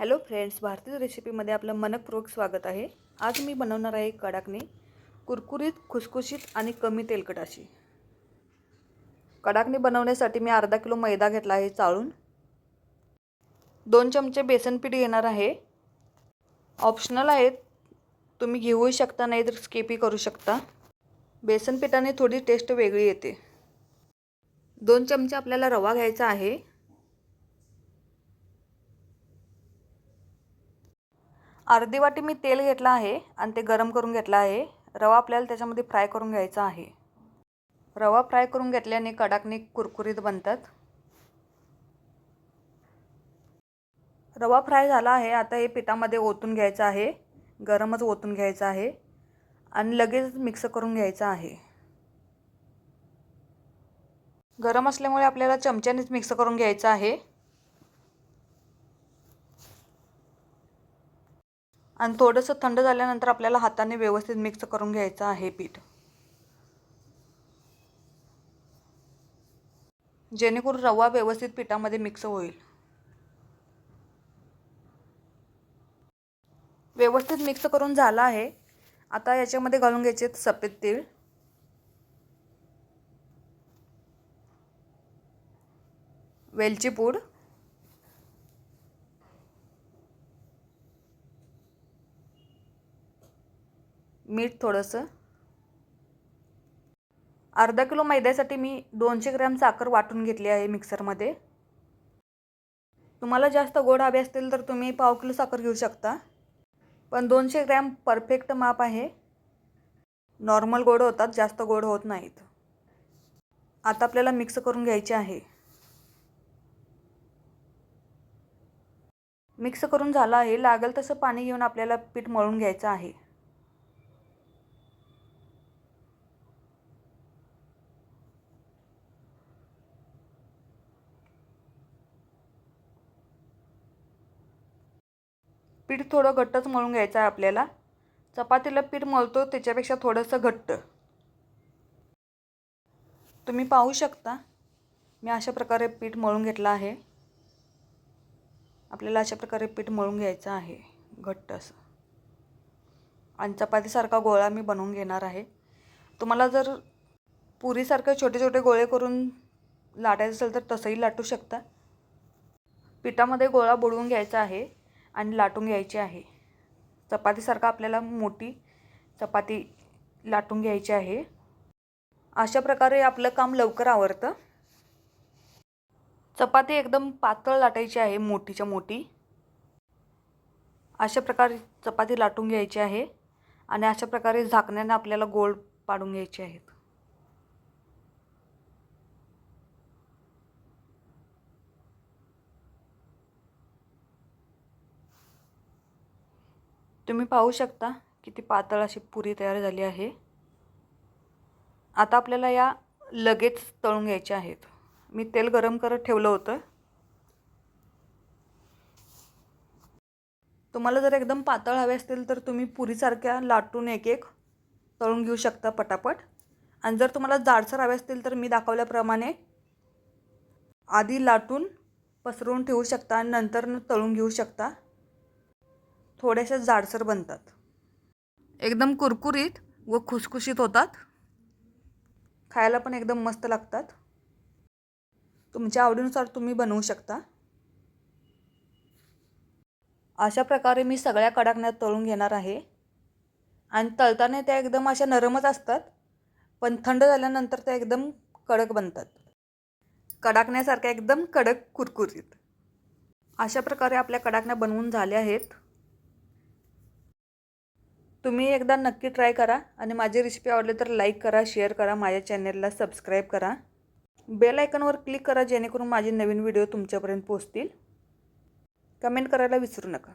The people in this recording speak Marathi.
हॅलो फ्रेंड्स भारतीय रेसिपीमध्ये आपलं मनपूर्वक स्वागत आहे. आज मी बनवणार आहे कडाकणी कुरकुरीत खुसखुशीत आणि कमी तेलकट अशी. कडाकणी बनवण्यासाठी मी अर्धा किलो मैदा घेतला आहे चाळून. दोन चमचे बेसन पीठ घेणार आहे. ऑप्शनल आहेत. तुम्ही घेऊही शकता नाही तर स्किपही करू शकता. बेसन पिठाने थोडी टेस्ट वेगळी येते. दोन चमचे आपल्याला रवा घ्यायचा आहे. अर्धी वाटी मी तेल घेतलं आहे आणि ते गरम करून घेतलं आहे. रवा आपल्याला त्याच्यामध्ये फ्राय करून घ्यायचा आहे. रवा फ्राय करून घेतल्याने कडाकणी कुरकुरीत बनतात. रवा फ्राय झाला आहे. आता हे पिठामध्ये ओतून घ्यायचं आहे. गरमच ओतून घ्यायचं आहे. आणि लगेच मिक्स करून घ्यायचं आहे. गरम असल्यामुळे आपल्याला चमच्यानेच मिक्स करून घ्यायचं आहे. आणि थोडंसं थंड झाल्यानंतर आपल्याला हाताने व्यवस्थित मिक्स करून घ्यायचं आहे पीठ. जेणेकरून रवा व्यवस्थित पिठामध्ये मिक्स होईल. व्यवस्थित मिक्स करून झाला आहे. आता याच्यामध्ये घालून घ्यायचे सफेद तीळ. वेलची पूड. मीठ थोडंसं. अर्धा किलो मैद्यासाठी मी दोनशे ग्रॅम साखर वाटून घेतली आहे मिक्सरमध्ये. तुम्हाला जास्त गोड हवे असतील तर तुम्ही पाव किलो साखर घेऊ शकता. पण दोनशे ग्रॅम परफेक्ट माप आहे. नॉर्मल गोड होतात जास्त गोड होत नाहीत. आता आपल्याला मिक्स करून घ्यायचे आहे. मिक्स करून झालं आहे लागेल तसं पाणी घेऊन आपल्याला पीठ मळून घ्यायचं आहे. पीठ थोडं घट्टच मळून घ्यायचं आहे आपल्याला. चपातीला पीठ मळतो त्याच्यापेक्षा थोडंसं घट्ट. तुम्ही पाहू शकता मी अशा प्रकारे पीठ मळून घेतलं आहे. आपल्याला अशा प्रकारे पीठ मळून घ्यायचं आहे घट्ट असं. आणि चपातीसारखा गोळा मी बनवून घेणार आहे. तुम्हाला जर पुरीसारखे छोटे छोटे गोळे करून लाटायचं असेल तर तसंही लाटू शकता. पिठामध्ये गोळा बुडवून घ्यायचा आहे. आणि लाटून घ्यायची आहे. चपातीसारखं आपल्याला मोठी चपाती लाटून घ्यायची आहे. अशा प्रकारे आपलं काम लवकर आवरतं. चपाती एकदम पातळ लाटायची आहे मोठीच्या मोठी. अशा प्रकारे चपाती लाटून घ्यायची आहे आणि अशा प्रकारे झाकण्याने आपल्याला गोल पाडून घ्यायचे आहेत. तुम्ही पाहू शकता किती पातळ अशी पुरी तयार झाली आहे. आता आपल्याला या लगेच तळून घ्यायच्या आहेत. मी तेल गरम करत ठेवलं होतं. तुम्हाला जर एकदम पातळ हवे असतील तर तुम्ही पुरीसारख्या लाटून एक एक तळून घेऊ शकता पटापट. आणि जर तुम्हाला जाडसर हवे असतील तर मी दाखवल्याप्रमाणे आधी लाटून पसरवून ठेवू शकता आणि नंतर तळून घेऊ शकता. थोड्याशा जाडसर बनतात. एकदम कुरकुरीत व खुसखुशीत होतात. खायला पण एकदम मस्त लागतात. तुमच्या आवडीनुसार तुम्ही बनवू शकता. अशा प्रकारे मी सगळ्या कडाकण्यात तळून घेणार आहे. आणि तळताना त्या एकदम अशा नरमच असतात पण थंड झाल्यानंतर त्या एकदम कडक बनतात. कडाकण्यासारख्या एकदम कडक कुरकुरीत. अशा प्रकारे आपल्या कडाकण्या बनवून झाल्या आहेत. तुम्ही एकदा नक्की ट्राय करा आणि माझी रेसिपी आवडली तर लाईक करा शेअर करा माझ्या चॅनेलला सबस्क्राईब करा. बेल आयकनवर क्लिक करा जेणेकरून माझे नवीन व्हिडिओ तुमच्यापर्यंत पोचतील कमेंट करायला विसरू नका.